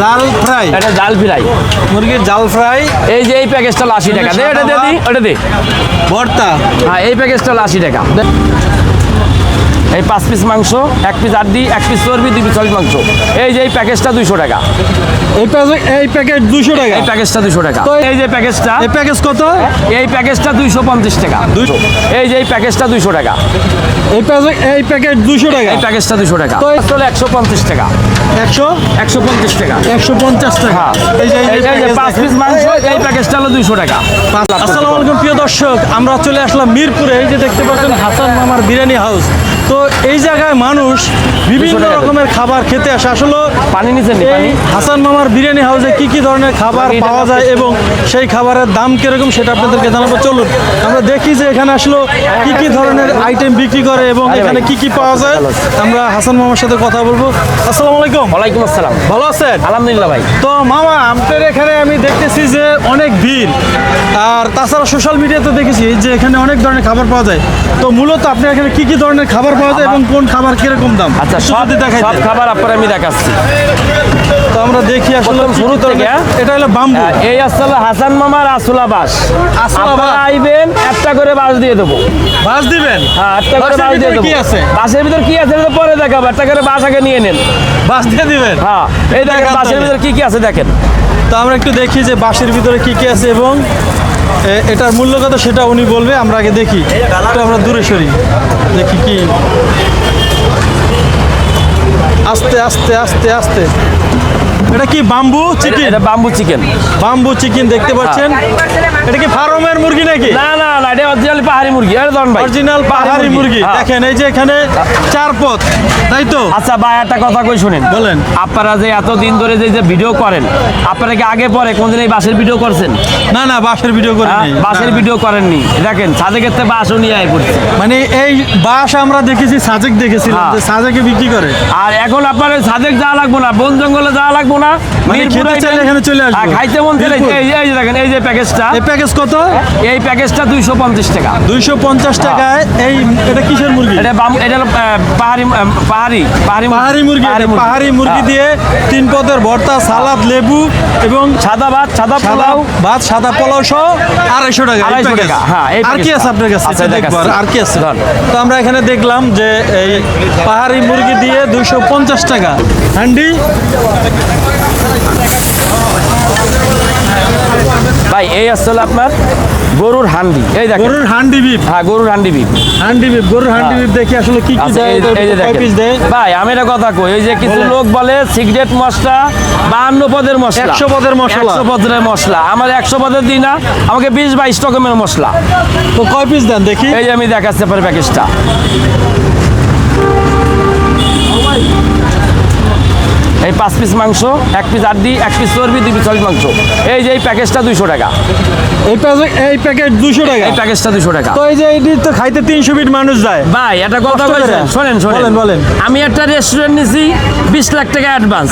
জাল ফ্রাই। এটা জাল ফ্রাই। মুরগির জাল ফ্রাই। এই যে এই প্যাকেজটা হলো আশি টাকা। দে এটা দে দি ওটা দে। ভর্তা হ্যাঁ এই প্যাকেজটা হলো আশি টাকা। দে। এই পাঁচ পিস মাংস এক পিস আড্ডি এক পিস চর্বি দুই পিস চর্বি মাংস। এই যে এই প্যাকেজটা দুইশো টাকা। এই প্যাকেজ এই প্যাকেট দুশো টাকা? এই প্যাকেজটা দুইশো টাকা। তো এই যে প্যাকেজটা এই প্যাকেজ কত? এই প্যাকেজটা দুইশো পঞ্চাশ টাকা। দুইশো। এই যে এই প্যাকেজটা দুইশো টাকা। এই প্যাকেজ এই প্যাকেট দুশো টাকা? এই প্যাকেজটা দুশো টাকা। তো হলো একশো পঞ্চাশ টাকা। একশো? একশো পঞ্চাশ টাকা। একশো পঞ্চাশ টাকা। হ্যাঁ। এই যে পাঁচ পিস মাংস এই প্যাকেজটা হলো দুইশো টাকা। আসসালামু আলাইকুম প্রিয় দর্শক আমরা চলে আসলাম মিরপুরে। এই যে দেখতে পাচ্ছেন হাসান মামার বিরিয়ানি হাউস। তো এই জায়গায় মানুষ বিভিন্ন রকমের খাবার খেতে আসে। আসলে পানি নিচে এই হাসান মামার বিরিয়ানি হাউসে কি কি ধরনের খাবার পাওয়া যায় এবং সেই খাবারের দাম কীরকম সেটা আপনাদেরকে জানাব। চলুন আমরা দেখি যে এখানে আসলে কি কি ধরনের আইটেম বিক্রি করে এবং এখানে কি কি পাওয়া যায়। আমরা হাসান মামার সাথে কথা বলব। আসসালামু আলাইকুম। ওয়ালাইকুম আসসালাম। ভালো আছেন? আলহামদুলিল্লাহ ভাই। তো মামা আপনার এখানে আমি দেখতেছি যে অনেক ভিড়। আর তাছাড়া সোশ্যাল মিডিয়াতে দেখেছি যে এখানে অনেক ধরনের খাবার পাওয়া যায়। তো মূলত আপনার এখানে কি কি ধরনের খাবার পাওয়া যায় এবং কোন খাবার কীরকম দাম? আচ্ছা সব দেখাই সব খাবার আপনার আমি দেখাচ্ছি। তো আমরা দেখি আসলে শুরু থেকে, হ্যাঁ? এটা হলো বাম্বু। হ্যাঁ, এই আসলে হাসান মামার আসুলা বাস। আসলা বাস। আইবেন একটা করে বাস দিয়ে দেবো। দিবেন? হ্যাঁ একটা করে বাসের বাস দিয়ে ভিতরে দেবো। কি আছে? বাসের ভিতর কি আছে এটা পরে দেখাবো একটা করে বাস আগে নিয়ে নেন। দিয়ে দিবেন? হ্যাঁ এই দেখেন বাসের হবে। ভিতর কি কি আছে দেখেন। তো আমরা একটু দেখি যে বাসের ভিতরে কি কি আছে এবং এটার মূল্য কত সেটা উনি বলবে আমরা আগে দেখি। একটু আমরা দূরে সরি দেখি কি আস্তে আস্তে আস্তে আস্তে। এটা কি বাম্বু চিকেন এটা বাম্বু চিকেন বাম্বু চিকেন দেখতে পাচ্ছেন? এটা কি ফার্মের মুরগি নাকি? না না না এটা অরিজিনাল পাহাড়ি মুরগি। ধরুন ভাই। অরিজিনাল পাহাড়ি মুরগি। হ্যাঁ। দেখেন এই যে এখানে চার পথ তাই তো? আচ্ছা ভাই একটা কথা কই শুনেন। বলেন। আপনারা যে এত দিন ধরে যে যে ভিডিও করেন আপনারা কি আগে পরে কোনদিন এই বাসের ভিডিও করছেন? না না বাঁশের ভিডিও করে হ্যাঁ, বাসের ভিডিও করেননি। দেখেন সাজে ক্ষেত্রে বাসও নিয়ে আয় পড়ছে। মানে এই বাঁশ আমরা দেখেছি সাজেক দেখেছিলাম হ্যাঁ। যে সাজেকে বিক্রি করে। আর এখন আপনার সাজেক যাওয়া লাগবো না বন জঙ্গলে যাওয়া লাগবো না। মানে এখানে চলে আসব। আর খাইতে মন চাইলে এই যে- দেখেন এই যে প্যাকেজটা প্যাকেজ কত? এই প্যাকেজটা দুইশো পঞ্চাশ টাকা। দুইশো পঞ্চাশ টাকায় এই এটা কিসের মুরগি? এটা বাম এটা পাহাড়ি পাহাড়ি পাহাড়ি পাহাড়ি মুরগি পাহাড়ি মুরগি। হ্যাঁ। দিয়ে তিন পদের ভর্তা সালাদ লেবু এবং সাদা ভাত সাদা পোলাও। ভাত সাদা পোলাও সহ আড়াইশো টাকা আড়াইশো টাকা, হ্যাঁ, আর কি আছে আপনার কাছে। আর কি আছে? তো আমরা এখানে দেখলাম যে এই পাহাড়ি মুরগি দিয়ে দুইশো পঞ্চাশ টাকা। হান্ডি? ভাই এই আসলে আপনার গরুর হান্ডি। এই দেখেন। গরুর হান্ডি বিপ। হ্যাঁ গরুর হান্ডি বিপ। হান্ডি বিপ গরুর হান্ডি বিপ দেখি আসলে কি কি আচ্ছা, দেয় এই- যে দেখেন। ভাই আমি একটা কথা কই এই যে কিছু লোক বলে সিগারেট মশলা বাহান্ন পদের মশলা। 100 পদের মশলা। একশো পদের মশলা। আমার একশো পদের দিই না আমাকে বিশ বাইশ রকমের মশলা। তো কয় পিস দেন দেখি। এই যে আমি দেখাচ্ছি পরে প্যাকেজটা এই পাঁচ পিস মাংস এক পিস আড্ডি এক পিস চর্বি দুই পিস চর্বি মাংস। এই যে এই প্যাকেজটা দুইশো টাকা। এই প্যাকেজ এই প্যাকেট দুশো টাকা? এই প্যাকেজটা দুশো টাকা। তো এই যে এটি তো খাইতে তিনশো ফিট মানুষ যায়। ভাই এটা কথা বলছেন শোনেন শোনেন। বলেন, বলেন। আমি একটা রেস্টুরেন্ট নিছি বিশ লাখ টাকা অ্যাডভান্স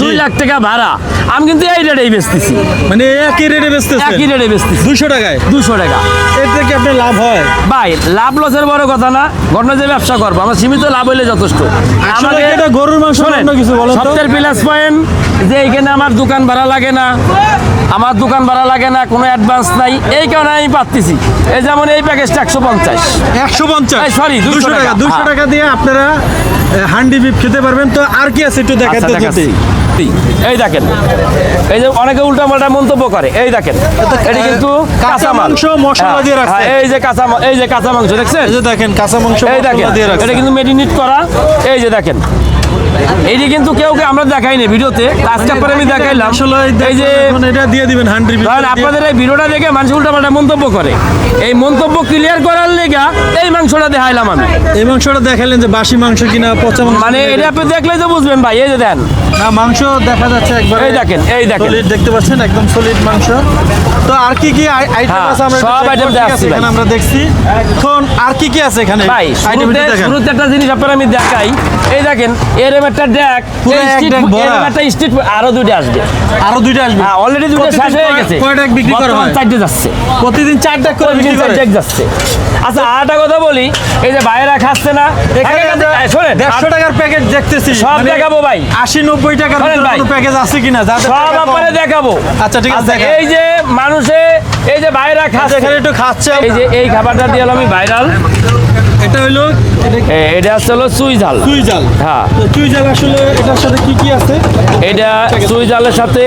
দুই লাখ টাকা ভাড়া। আমি কিন্তু এই রেটেই বেচতেছি। মানে একই রেটে বেচতেছি একই রেটে বেচতেছি। দুশো টাকায়? দুশো টাকা। এতে কি আপনার লাভ হয়? ভাই লাভ লসের বড় কথা না ঘটনা যে ব্যবসা করব আমার সীমিত লাভ হইলে যথেষ্ট। আমাকে এটা গরুর মাংস অন্য কিছু বলো? সবচেয়ে প্লাস পয়েন্ট যে এইখানে আমার দোকান ভাড়া লাগে না। আমার দোকান ভাড়া লাগে না কোনো অ্যাডভান্স নাই। এই কারণে আমি পাচ্ছি এই যেমন এই প্যাকেজটা একশো পঞ্চাশ। একশো পঞ্চাশ? সরি দুশো টাকা। দুশো হ্যাঁ। টাকা দিয়ে আপনারা হান্ডি বিপ খেতে পারবেন। তো আর কি আছে একটু আচ্ছা, দেখাতে দেখাচ্ছি। এই দেখেন। এই যে অনেকে উল্টা পাল্টা মন্তব্য করে। এই দেখেন এটা কিন্তু কাঁচা মাংস মশলা দিয়ে রাখছে। হ্যাঁ, এই যে কাঁচা এই যে কাঁচা মাংস দেখছেন? এই যে দেখেন কাঁচা মাংস এই দেখেন এটা কিন্তু মেরিনেট করা। এই যে দেখেন এইটি কিন্তু কেউ কেউ আমরা দেখাইনি ভিডিওতে। আজকে পরে আমি দেখাইলাম। আসলে এই যে এটা দিয়ে দিবেন হান্ডি বিপ আপনাদের এই ভিডিওটা দেখে মানুষ উল্টা পাল্টা মন্তব্য করে। এই মন্তব্য ক্লিয়ার করার লেগা এই মাংসটা দেখাইলাম আমি। এই মাংসটা দেখালেন যে বাসি মাংস কিনা পচা মাংস মানে এটা আপনি দেখলেই তো বুঝবেন ভাই এই যে দেন। না মাংস দেখা যাচ্ছে একবার এই দেখেন, এই দেখেন। সলিড দেখতে পাচ্ছেন একদম সলিড মাংস। তো আর কি কি আইটেম হ্যাঁ, আছে আমরা সব দেখাচ্ছি আছে, এখানে আমরা দেখছি। এখন আর কি কি আছে এখানে? ভাই আইটেম শুরুতে একটা জিনিস আপনার আমি দেখাই। এই দেখেন এর একটা ডেক পুরো ডেক ভরা। এরকম একটা স্ট্রিট আরও দুইটা আসবে আরও দুইটা আসবে হ্যাঁ অলরেডি দুইটা শেষ হয়ে গেছে কয় ডেক বিক্রি করা হয়? চারটে যাচ্ছে প্রতিদিন চার টাকা করে বিক্রি করে চারটে যাচ্ছে আচ্ছা আরেকটা কথা বলি এই যে বাইরে খাচ্ছে না শোনেন দেড়শো টাকার প্যাকেজ দেখতেছি সব মানে দেখাবো ভাই। আশি নব্বই টাকার প্যাকেজ আছে কিনা সব। আপনারে দেখাবো আচ্ছা, ঠিক আছে, দেখান। এই যে মানুষে খাচ্ছে এখানে একটু খাচ্ছে এই যে এই খাবারটা দিয়ে হলো আমি ভাইরাল। এটা হইল এটা এটা হলো চুই জাল হ্যাঁ। চুই জাল আসলে এটার সাথে কি কি আছে? এটা চুই জালের সাথে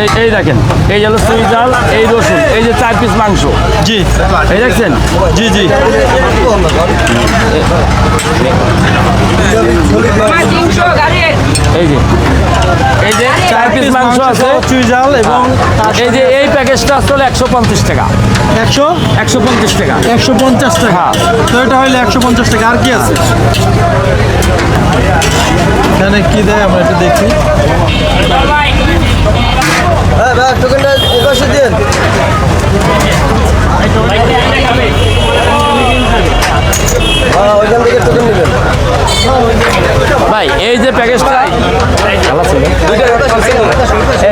এই এই দেখেন এই হলো চুই জাল এই রসুন এই যে চার পিস মাংস। জি। এই দেখছেন? জি জি। এই যে এই যে পিস মাংস আছে। চুইজাল এবং এই যে এই প্যাকেজটা আসলে একশো পঞ্চাশ টাকা। একশো? একশো পঞ্চাশ টাকা। একশো পঞ্চাশ টাকা? হ্যাঁ। তো এটা হইলে একশো পঞ্চাশ টাকা। আর কি আছে? এখানে কি দেয় আমরা একটু দেখি হ্যাঁ ভাই টোকেনটা এপাশে দিন হ্যাঁ ওইখান থেকে টোকেন নেবেন ভাই এই যে প্যাকেজটা ভালো ছিল।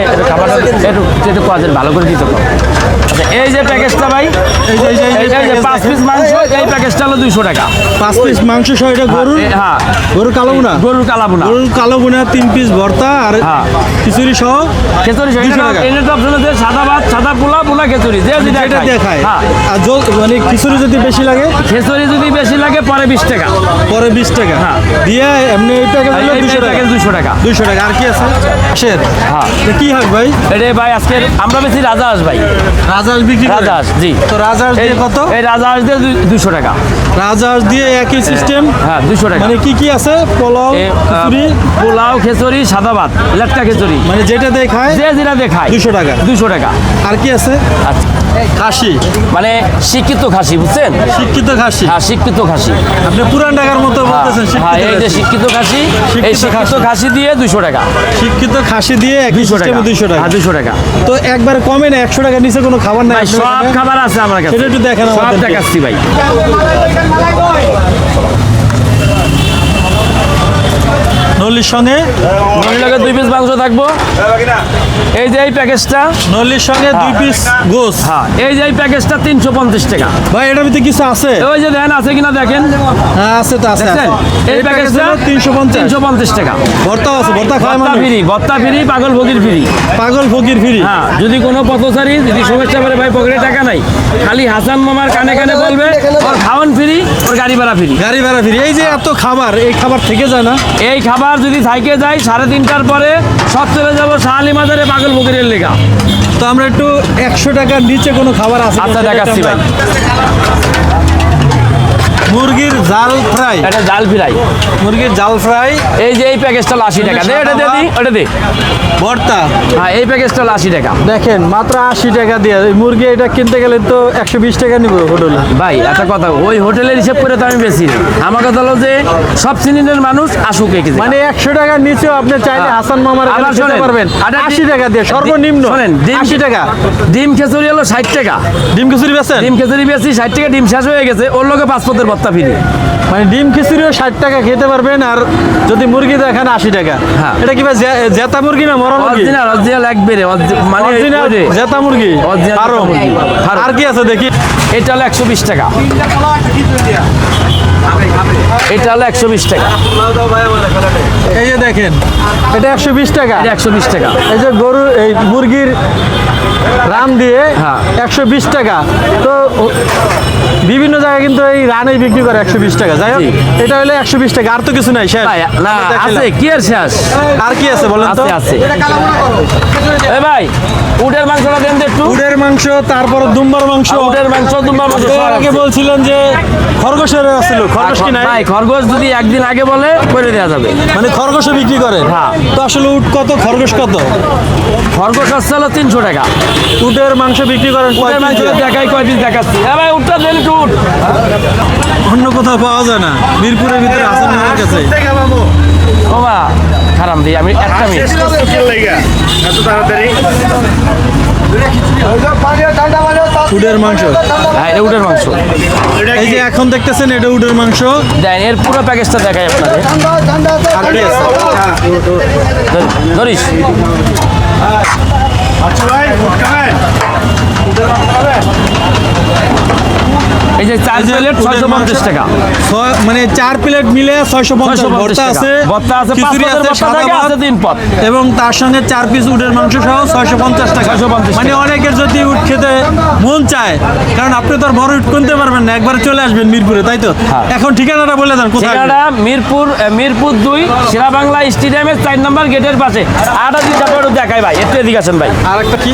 একটু খাবারটা একটু একটু কাজের ভালো করে দিতে আচ্ছা এই যে প্যাকেজটা ভাই এই যে এই যে যে- যে পাঁচ পিস মাংস এই প্যাকেজটা হলো দুইশো টাকা। পাঁচ পিস মাংস সহ এটা গরুর? এ- হ্যাঁ। গরুর কালো গুনা গরুর কালাবুনা গরুর কালো গুনা তিন পিস ভর্তা আর হ্যাঁ। খিচুড়ি সহ। তো অপশন আছে সাদা ভাত সাদা পোলা পোলা খেচুরি যে যেটা যেটা খায়। দেখায়। হ্যাঁ। আর মানে খিচুড়ি যদি বেশি লাগে? খেচুরি যদি বেশি লাগে পরে বিশ টাকা। পরে বিশ টাকা। হ্যাঁ। দিয়ে এমনি এই প্যাকেজ হলো দুশো টাকা। দুশো টাকা। দুইশো টাকা। আর কি আছে? আশের হ্যাঁ। কি হয় ভাই? এটা ভাই আজকে আমরা বেশি রাজা ভাই। রাজা রাজহাঁস বিক্রি করে? রাজহাঁস, জি। তো রাজহাঁস এই দিয়ে কত? এই রাজহাঁস দিয়ে দুশো টাকা। রাজহাঁস দিয়ে একই সিস্টেম হ্যাঁ দুশো টাকা। মানে কি কি আছে? পোলাও খিচুড়ি? পোলাও খেচুরি সাদা ভাত লেটকা খেচুরি মানে যেটা দেখায় খায় যে যেটা দেখায়। 200 টাকা। দুশো টাকা। আর কি আছে? আচ্ছা। খাসি। মানে শিক্ষিত খাসি বুঝছেন? শিক্ষিত খাসি। হ্যাঁ শিক্ষিত খাসি। আপনি পুরান ঢাকার মতো বলতেছেন হ্যাঁ এই যে। শিক্ষিত খাসি এই শিক্ষিত খাসি। দিয়ে দুশো টাকা। শিক্ষিত খাসি দিয়ে দুশো টাকা। দুশো টাকা। হ্যাঁ দুশো টাকা। তো একবার কমে না একশো টাকার নিচে কোনো খাবার নাই সব খাবার আছে আমার কাছে। সেটা একটু দেখেন সব। দেখাচ্ছি ভাই। নল্লির সঙ্গে মহিলাকে দুই পিস মাংস থাকব। এই যে এই প্যাকেজটা নল্লির সঙ্গে দুই পিস গোস। হ্যাঁ এই যে এই প্যাকেজটা তিনশো পঞ্চাশ টাকা। ভাই এটার ভিতরে কিছু আছে? ওই যে দেন আছে কিনা দেখেন। হ্যাঁ আছে তো আছে এই প্যাকেজটা তিনশো পঞ্চাশ। তিনশো পঞ্চাশ টাকা। ভর্তা আছে ভর্তা খায় মানুষ। ফ্রি ভর্তা ফ্রি পাগল ভগির ফ্রি। পাগল ফকির ফ্রি। হ্যাঁ যদি কোনো পথচারী যদি সমস্যা করে ভাই পকেটে টাকা নাই খালি হাসান মামার কানে কানে বলবে ওর খাওয়ান ফ্রি ওর গাড়ি ভাড়া ফ্রি। গাড়ি ভাড়া ফ্রি। এই যে এত খাবার এই খাবার থেকে যায় না। এই খাবার যদি থাইকে যাই সাড়ে তিনটার পরে সব চলে যাব শাহালি মাজারে পাগল ফকিরের লেখা তো আমরা একটু একশো টাকার নিচে কোনো খাবার আছে আচ্ছা, দেখাচ্ছি আমরা- মুরগির জাল ফ্রাই। এটা জাল ফিরাই। মুরগির জাল ফ্রাই। এই যে এই প্যাকেজটা আশি টাকা। দে এটা দে ওটা দে। ভর্তা। হ্যাঁ এই প্যাকেজটা আশি টাকা। দেখেন মাত্র আশি টাকা দিয়ে। মুরগি এটা কিনতে গেলে তো একশো বিশ টাকা নিব হোটেলে। ভাই একটা কথা ওই হোটেলের হিসেব করে তো আমি বেশি আমার কথা হলো যে সব শ্রেণির মানুষ আসুক মানে একশো টাকার নিচেও আপনি চাইলে হ্যাঁ। হাসান মামার খেতে পারবেন। আশি টাকা দিয়ে সর্বনিম্ন শোনেন ডিম আশি টাকা। ডিম খেচুরি হলো ষাট টাকা। ডিম খিচুড়ি বেছেন ডিম খেচুরি বেশি ষাট টাকা ডিম শেষ হয়ে গেছে। ওর লোকে পাঁচ পাসপোর্টের ভত্তা ফিরে। মানে ডিম খিচুড়িও ষাট টাকা খেতে পারবেন আর যদি মুরগি দেখেন আশি টাকা। হ্যাঁ। এটা কি ভাই জেতা মুরগি না মরা মুরগি? অরিজিনাল অরিজিনাল একবারে মানে অরিজিনাল জেতা মুরগি। আর কি আছে দেখি? এটা হলো একশো বিশ টাকা। এটা হলো একশো বিশ টাকা। এই যে দেখেন এটা একশো বিশ টাকা। একশো বিশ টাকা। এই যে গরুর এই মুরগির রান দিয়ে হ্যাঁ। একশো বিশ টাকা। তো বিভিন্ন জায়গায় কিন্তু এই রানেই বিক্রি করে একশো বিশ টাকা। যাই হোক এটা হলে একশো বিশ টাকা। আর তো কিছু নাই শেষ। না আছে কি আর শেষ? আর কি আছে বলেন তো? আছে আছে। এ ভাই উটের মাংসটা দেন একটু। উটের মাংস তারপর দুম্বার মাংস। উটের মাংস দুম্বার মাংস আগে বলছিলেন যে খরগোশের আছিল খরগোশ কি নাই? ভাই খরগোশ যদি একদিন আগে বলে করে দেওয়া যাবে। মানে খরগোশও বিক্রি করে? হ্যাঁ। তো আসলে উট কত খরগোশ কত? খরগোশ আসছে হলো তিনশো টাকা। উটের মাংস বিক্রি করেন উটের মাংস? দেখাই কয় পিস দেখাচ্ছি। হ্যাঁ ভাই উঠটা দেন উঠ অন্য কোথাও পাওয়া যায় না। মিরপুরের ভিতরে আসেন কাছে? ওমা হারাম দিই আমি একটা মিনিট। এত তাড়াতাড়ি। উডের মাংস। হ্যাঁ এটা উটের মাংস। এই যে এখন দেখতেছেন এটা উডের মাংস। দেন এর পুরো প্যাকেজটা দেখাই আপনাদের? ধর- ধরিস। আচ্ছা ভাই এই যে চার প্লেট ছয়শো। পঞ্চাশ টাকা মানে চার প্লেট মিলে ছয়শো পঞ্চাশ 650 ভর্তা। আছে ভর্তা আছে, খিচুড়ি আছে সাদা ভাত তিন পদ। এবং তার সঙ্গে চার পিস উটের মাংস সহ ছয়শো পঞ্চাশ টাকা 650 মানে। অনেকের যদি উট খেতে মন চায় কারণ আপনি তো আর বড় উট কিনতে পারবেন না একবার চলে আসবেন মিরপুরে তাই তো হ্যাঁ। এখন ঠিকানাটা বলে দেন কোথায় ঠিকানা মিরপুর মিরপুর দুই সেরা বাংলা স্টেডিয়ামের চার নম্বর গেটের পাশে আটা দিন তারপর দেখাই ভাই একটু এদিকে আছেন ভাই আর একটা কি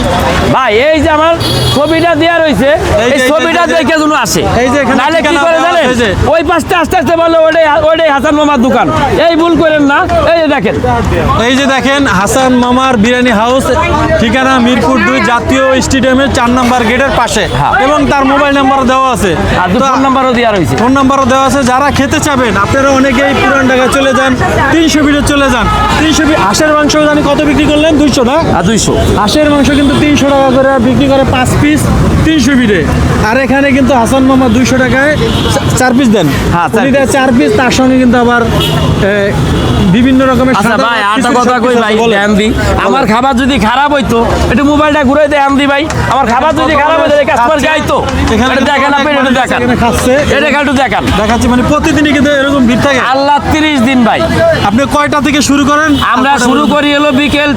ভাই এই যে আমার ছবিটা দেওয়া রয়েছে এই ছবিটা দেখে যেন আসে এই যে নাহলে কি করে জানেন আছে, এই যে। ওই পাশটা আস্তে আস্তে বলে ওটাই ওটাই হাসান মামার দোকান। এই ভুল করেন না এই যে দেখেন। এই যে দেখেন হাসান মামার বিরিয়ানি হাউস ঠিকানা মিরপুর দুই জাতীয় স্টেডিয়ামের চার নম্বর গেটের পাশে। হ্যাঁ। এবং তার মোবাইল নাম্বার দেওয়া আছে। আর ফোন নাম্বারও দেওয়া রয়েছে। ফোন নাম্বারও দেওয়া আছে। যারা খেতে চাবেন আপনারা অনেকেই পুরান ঢাকায় চলে যান তিনশো বিটে চলে যান। তিনশো হাঁসের মাংস জানি কত বিক্রি করলেন? দুইশো না? আর দুইশো। হাঁসের মাংস কিন্তু তিনশো টাকা করে বিক্রি করে পাঁচ পিস তিনশো বিটে আর এখানে কিন্তু হাসান মামা দুইশো টাকায় চার পিস দেন। হ্যাঁ, চার চার পিস তার সঙ্গে কিন্তু আবার বিভিন্ন রকমের আচ্ছা সাদা ভাই আটা কথা কই ভাই আমার খাবার যদি খারাপ হইতো একটু মোবাইলটা ঘুরে দেন দি ভাই। আমার খাবার যদি খারাপ হইতো কাস্টমার যাইতো। এখানে এটা দেখেন আপনি এটা দেখান। এখানে খাচ্ছে। এটা একটু দেখান। দেখাচ্ছি মানে প্রতিদিনই কিন্তু এরকম ভিড় থাকে। আল্লাহ তিরিশ দিন ভাই। আপনি কয়টা থেকে শুরু করেন? আমরা শুরু করি হলো বিকেল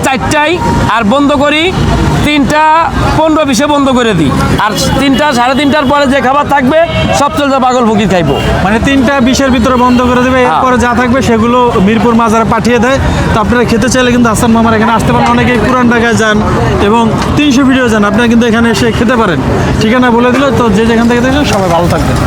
আর বন্ধ করি তিনটা পনেরো বিশে বন্ধ করে দিই। আর তিনটা সাড়ে তিনটার পরে যে খাবার থাকবে সব চলছে পাগল ফুকির খাইবো। মানে তিনটা বিশের ভিতরে বন্ধ করে দেবে হ্যাঁ। এরপরে যা থাকবে সেগুলো মিরপুর মাজারে পাঠিয়ে দেয়। তো আপনারা খেতে চাইলে কিন্তু আসান মামার এখানে আসতে পারেন অনেকে পুরান ঢাকায় যান এবং তিনশো ভিডিও যান আপনারা কিন্তু এখানে এসে খেতে পারেন। ঠিকানা বলে দিল তো যে যেখান থেকে দেখবেন সবাই ভালো থাকবেন।